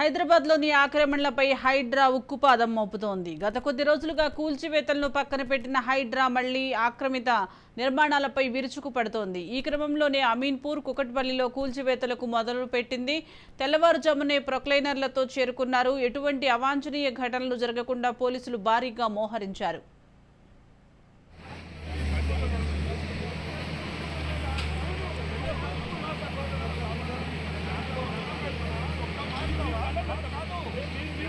హైదరాబాద్లోని ఆక్రమణలపై హైడ్రా ఉక్కుపాదం మోపుతోంది. గత కొద్ది రోజులుగా కూల్చివేతలను పక్కన పెట్టిన హైడ్రా మళ్ళీ ఆక్రమిత నిర్మాణాలపై విరుచుకు పడుతోంది. ఈ క్రమంలోనే అమీన్పూర్ కుకట్పల్లిలో కూల్చివేతలకు మొదలు పెట్టింది. తెల్లవారుజామునే ప్రొక్లైనర్లతో చేరుకున్నారు. ఎటువంటి అవాంఛనీయ ఘటనలు జరగకుండా పోలీసులు భారీగా మోహరించారు.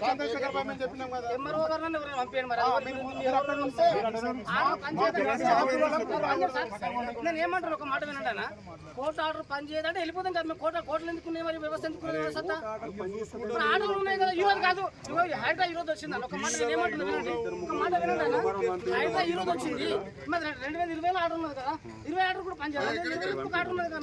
చంద్రశేఖర్ బాబు మేము చెప్పినాం కదా. ఎంఆర్ఓ మరి? నేను ఏమంటాను ఒక మాట వినండి కోర్టు ఆర్డర్ పని చేయదంటే వెళ్ళిపోతాం కదా. మేము కోర్టు కోర్టులు ఎందుకున్నాయి మరి వ్యవస్థ ఎందుకున్నాయి ఇప్పుడు ఆర్డర్లు ఉన్నాయి కదా ఈ రోజు కాదు హైడ్రా ఈ రోజు వచ్చింది ఒక మాట నేను ఏమంటున్నా వినండి ఒక మాట వినండి అన్న హైడ్రా ఈ రోజు వచ్చింది మరి రెండు వేల ఇరవైలో ఆర్డర్ ఉన్నది కదా ఇరవై ఆర్డర్ కూడా పని చేయాలి ఇరవై ఆర్డర్ ఉన్నది కదా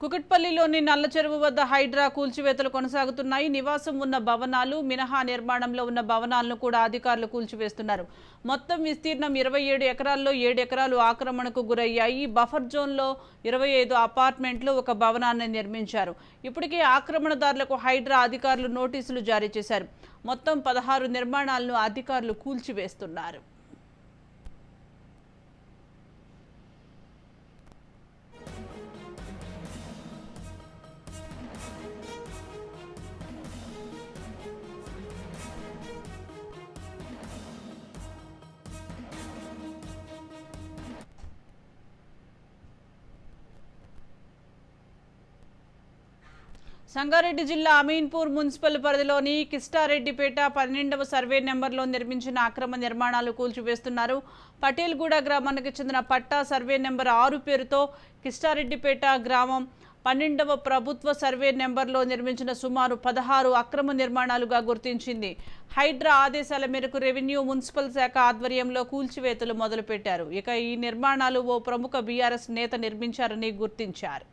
కుకట్పల్లిలోని నల్ల చెరువు వద్ద హైడ్రా కూల్చివేతలు కొనసాగుతున్నాయి. నివాసం ఉన్న భవనాలు మినహా నిర్మాణంలో ఉన్న భవనాలను కూడా అధికారులు కూల్చివేస్తున్నారు. మొత్తం విస్తీర్ణం ఇరవై ఏడు ఎకరాల్లో ఏడు ఎకరాలు ఆక్రమణకు గురయ్యాయి. బఫర్ జోన్లో ఇరవై ఐదు అపార్ట్మెంట్లు ఒక భవనాన్ని నిర్మించారు. ఇప్పటికే ఆక్రమణదారులకు హైడ్రా అధికారులు నోటీసులు జారీ చేశారు. మొత్తం పదహారు నిర్మాణాలను అధికారులు కూల్చివేస్తున్నారు. సంగారెడ్డి జిల్లా అమీన్పూర్ మున్సిపల్ పరిధిలోని కిష్టారెడ్డిపేట పన్నెండవ సర్వే నెంబర్లో నిర్మించిన అక్రమ నిర్మాణాలు కూల్చివేస్తున్నారు. పటేల్గూడ గ్రామానికి చెందిన పట్టా సర్వే నెంబర్ ఆరు పేరుతో కిష్టారెడ్డిపేట గ్రామం పన్నెండవ ప్రభుత్వ సర్వే నెంబర్లో నిర్మించిన సుమారు పదహారు అక్రమ నిర్మాణాలుగా గుర్తించింది. హైడ్రా ఆదేశాల మేరకు రెవెన్యూ మున్సిపల్ శాఖ ఆధ్వర్యంలో కూల్చివేతలు మొదలుపెట్టారు. ఇక ఈ నిర్మాణాలు ఓ ప్రముఖ బీఆర్ఎస్ నేత నిర్మించారని గుర్తించారు.